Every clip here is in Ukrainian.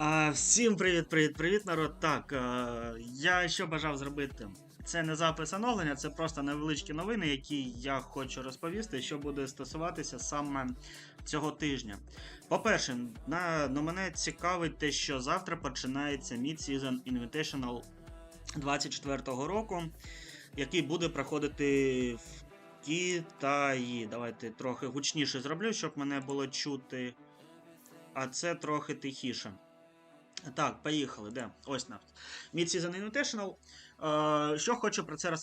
А, всім привіт, привіт, привіт, народ. Так, а, я що бажав зробити? Це не запис оновлення, це просто невеличкі новини, які я хочу розповісти, що буде стосуватися саме цього тижня. По-перше, на, ну, мене цікавить те, що завтра починається Mid-Season Invitational 24-го року, який буде проходити в Китаї. Давайте трохи гучніше зроблю, щоб мене було чути. А це трохи тихіше. Так, поїхали, де? Ось на. Mid-Season Invitational. Е, що хочу про це е,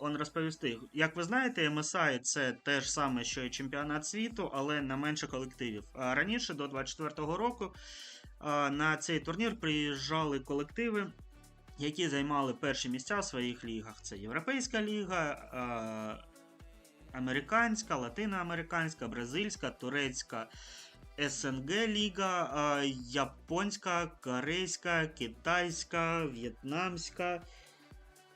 розповісти. Як ви знаєте, MSI це те ж саме, що і чемпіонат світу, але на менше колективів. Раніше, до 24-го року, е, на цей турнір приїжджали колективи, які займали перші місця в своїх лігах. Це Європейська ліга, американська, латиноамериканська, бразильська, турецька. СНГ Ліга, японська, корейська, китайська, в'єтнамська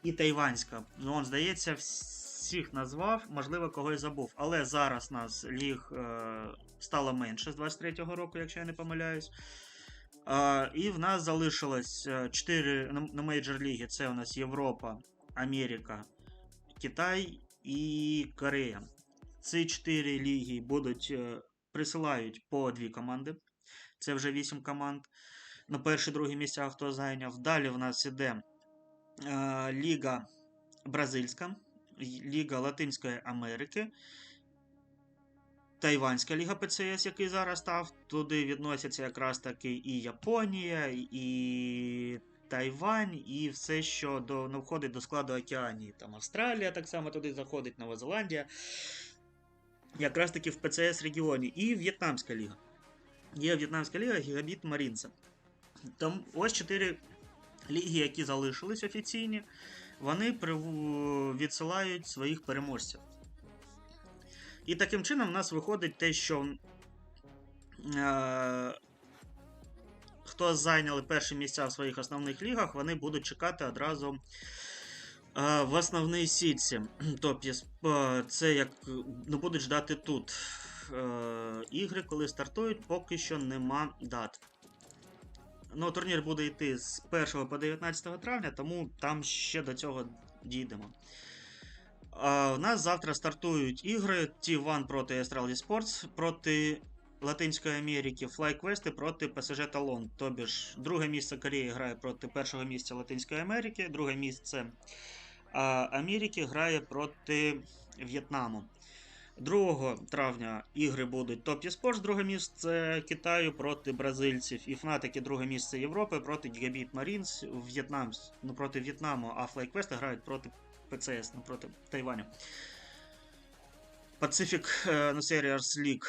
і тайванська. Ну, он, здається, всіх назвав, можливо, когось забув. Але зараз нас ліг е, стало менше з 23-го року, якщо я не помиляюсь. Е, і в нас залишилось 4 на мейджор ліги: це у нас Європа, Америка, Китай і Корея. Ці 4 ліги будуть. Присилають по дві команди. Це вже 8 команд. На перші другі місця хто зайняв. Далі в нас іде е, Ліга Бразильська, Ліга Латинської Америки. Тайванська ліга ПЦС, який зараз став. Туди відносяться якраз таки і Японія, і Тайвань, і все, що до, ну, входить до складу Океанії. Там Австралія так само туди заходить, Нова Зеландія якраз таки в ПЦС регіоні, і В'єтнамська ліга. Є В'єтнамська ліга Гігабіт Марінса. Там ось чотири ліги, які залишились офіційні, вони відсилають своїх переможців. І таким чином в нас виходить те, що е, хто зайняли перші місця в своїх основних лігах, вони будуть чекати одразу в основній сітці. Тобто, це як ну, будуть ждати тут. Е, ігри, коли стартують, поки що нема дат. Ну, Турнір буде йти з 1 по 19 травня, тому там ще до цього дійдемо. А, У нас завтра стартують ігри T1 проти Astralis Sports, проти Латинської Америки, FlyQuest проти PSG Talon. Тобі ж друге місце Кореї грає проти першого місця Латинської Америки, друге місце Америки грає проти В'єтнаму. 2 травня ігри будуть Top Esports, друге місце Китаю проти бразильців. І Фнатики друге місце Європи проти Gigabit Marines, В'єтнам, ну, проти В'єтнаму, а FlyQuest грають проти ПЦС, ну, проти Тайваню. Pacific ну, Series League.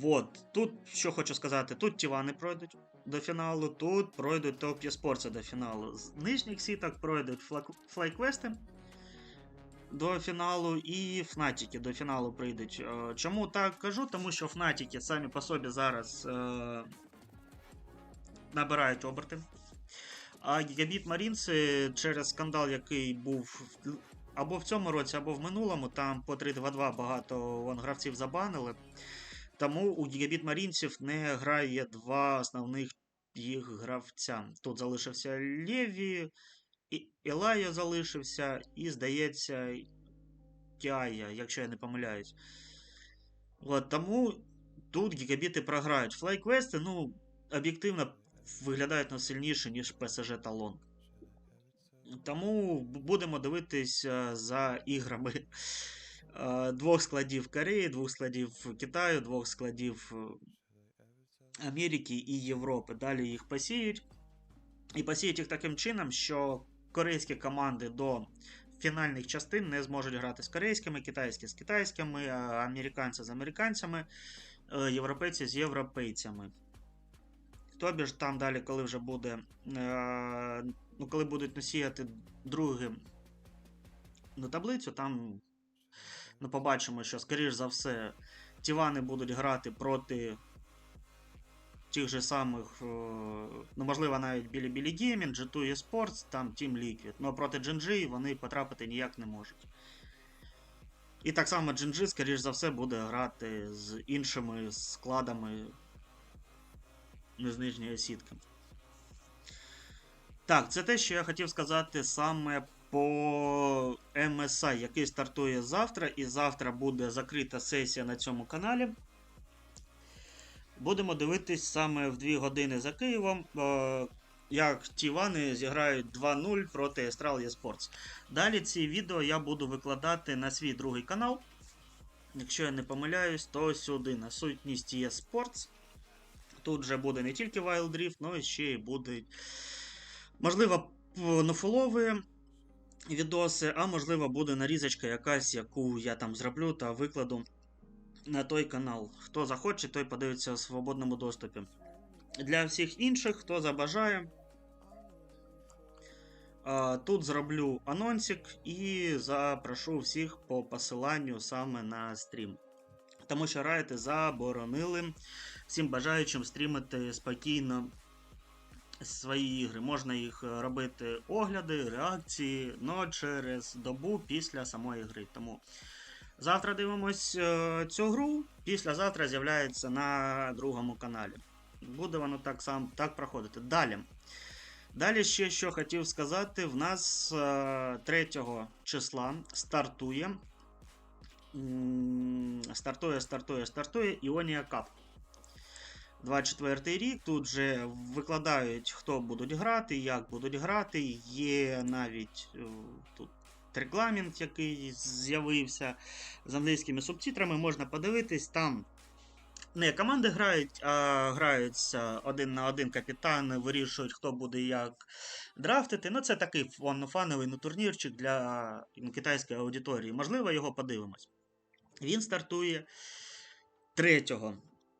Вот. Тут що хочу сказати, тут Тівани пройдуть до фіналу, тут пройдуть топ Спорти до фіналу. З нижніх сіток пройдуть флайквести до фіналу і Фнатіки до фіналу прийдуть. Е, чому так кажу? Тому що Фнатіки самі по собі зараз е, набирають оберти. А Гігабіт Марінси через скандал, який був або в цьому році, або в минулому, там по 3-2-2 багато вон, гравців забанили. Тому у Гігабіт Марінців не грає два основних їх гравця. Тут залишився Леві, Елайо залишився, і, здається, Кяя, якщо я не помиляюсь. От, Тому тут гігабіти програють. Флайквести, ну, об'єктивно виглядають на сильніше, ніж PSG Талон. Тому будемо дивитися за іграми двох складів Кореї, двох складів Китаю, двох складів Америки і Європи. Далі їх посіють. І посіють їх таким чином, що корейські команди до фінальних частин не зможуть грати з корейськими, китайські з китайськими, американці з американцями, е, європейці з європейцями. Тобі ж там далі, коли вже буде, е, ну, коли будуть насіяти другим на таблицю, там ну, побачимо, що, скоріш за все, Тівани будуть грати проти тих же самих, е, ну, можливо, навіть білі білі Gaming, G2 eSports, там Team Liquid. Ну, проти GNG вони потрапити ніяк не можуть. І так само GNG, скоріш за все, буде грати з іншими складами з нижньої сітки. Так, це те, що я хотів сказати саме по MSI, який стартує завтра, і завтра буде закрита сесія на цьому каналі. Будемо дивитись саме в 2 години за Києвом, е, як ті вани зіграють 2-0 проти Astral eSports. Далі ці відео я буду викладати на свій другий канал. Якщо я не помиляюсь, то сюди на сутність eSports. Тут вже буде не тільки Wild Rift, але ще й будуть, можливо, нофолові відоси, а можливо буде нарізочка якась, яку я там зроблю та викладу на той канал. Хто захоче, той подивиться в свободному доступі. Для всіх інших, хто забажає, тут зроблю анонсик і запрошу всіх по посиланню саме на стрім. Тому що райти заборонили всім бажаючим стрімити спокійно свої ігри. Можна їх робити огляди, реакції, но через добу після самої гри. Тому завтра дивимось е, цю гру, післязавтра з'являється на другому каналі. Буде воно так само так проходити. Далі. Далі ще що хотів сказати, в нас е, 3 числа стартує. Стартує, стартує, стартує Іонія Кап. 24 рік. Тут вже викладають, хто будуть грати, як будуть грати. Є навіть е, тут регламент, який з'явився з англійськими субтитрами. Можна подивитись. Там не команди грають, а граються один на один капітани, вирішують, хто буде як драфтити. Ну, це такий фан- фановий ну, турнірчик для китайської аудиторії. Можливо, його подивимось. Він стартує 3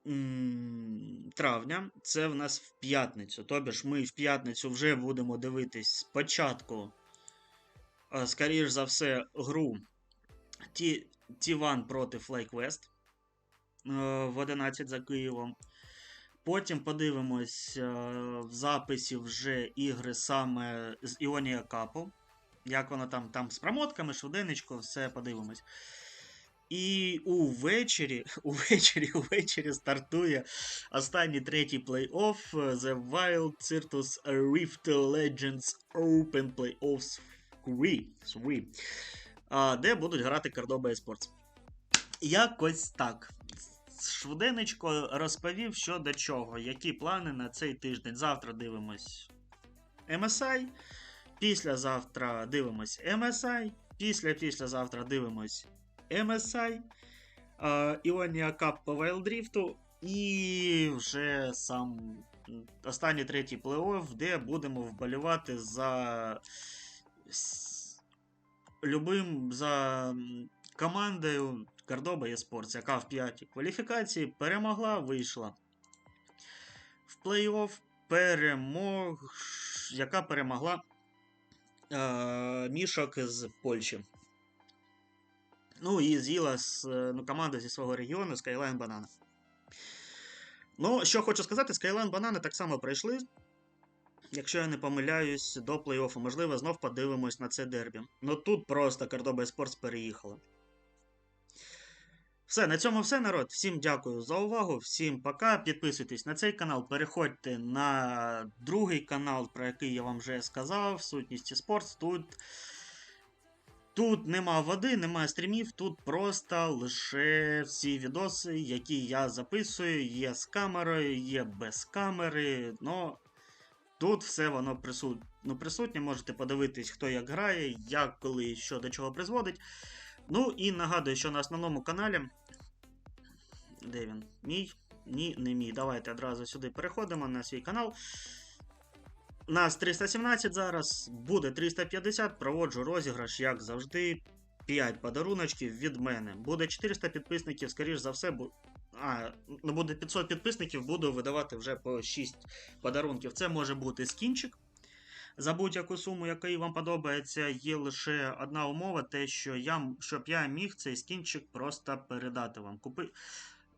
м, травня. Це в нас в п'ятницю. Тобі ж ми в п'ятницю вже будемо дивитись спочатку, е, скоріш за все, гру Ті- Ті-1 проти е, в 11 за Києвом. Потім подивимось е, в записі вже ігри саме з Іонія Капу. Як воно там, там з промотками, швиденечко, все подивимось. І увечері, увечері, увечері стартує останній третій плей-офф е, The Wild Cirtus Rift Legends Open Playoffs 3, 3 а, де будуть грати Cordoba Esports. Якось так. Швиденечко розповів, що до чого, які плани на цей тиждень. Завтра дивимось MSI, післязавтра дивимось MSI, після післязавтра дивимось MSI, Іонія Кап по Вайлдріфту і вже сам останній третій плей-офф, де будемо вболівати за любим за командою Кордоба Esports, яка в п'ятій кваліфікації перемогла, вийшла в плей-офф, перемог, яка перемогла е, мішок з Польщі. Ну і з'їла з, е, ну, команда зі свого регіону Skyline Banana. Ну, що хочу сказати, Skyline Banana так само пройшли. Якщо я не помиляюсь, до плей-оффу. Можливо, знов подивимось на це дербі. Ну тут просто Cordoba Esports переїхала. Все, на цьому все, народ. Всім дякую за увагу, всім пока. Підписуйтесь на цей канал, переходьте на другий канал, про який я вам вже сказав. Сутність Sports. Тут Тут нема води, немає стрімів, тут просто лише всі відоси, які я записую, є з камерою, є без камери. но тут все воно присут... ну, присутнє. Можете подивитись, хто як грає, як, коли, що до чого призводить. Ну і нагадую, що на основному каналі. Де він? Мій? Ні, не мій. Давайте одразу сюди переходимо на свій канал. Нас 317 зараз, буде 350, проводжу розіграш, як завжди. 5 подаруночків від мене. Буде 400 підписників, скоріш за все, бу... а, ну буде 500 підписників, буду видавати вже по 6 подарунків. Це може бути скінчик. За будь-яку суму, яка вам подобається, є лише одна умова, те, що я, щоб я міг цей скінчик просто передати вам. Купи...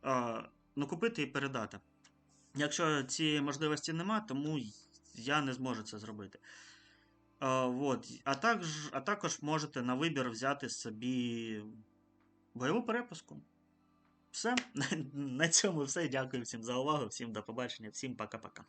А, ну, купити і передати. Якщо цієї можливості нема, тому я не зможу це зробити. А, вот. а, також, а також можете на вибір взяти собі бойову перепуску. все. На цьому все. Дякую всім за увагу, всім до побачення, всім пока-пока.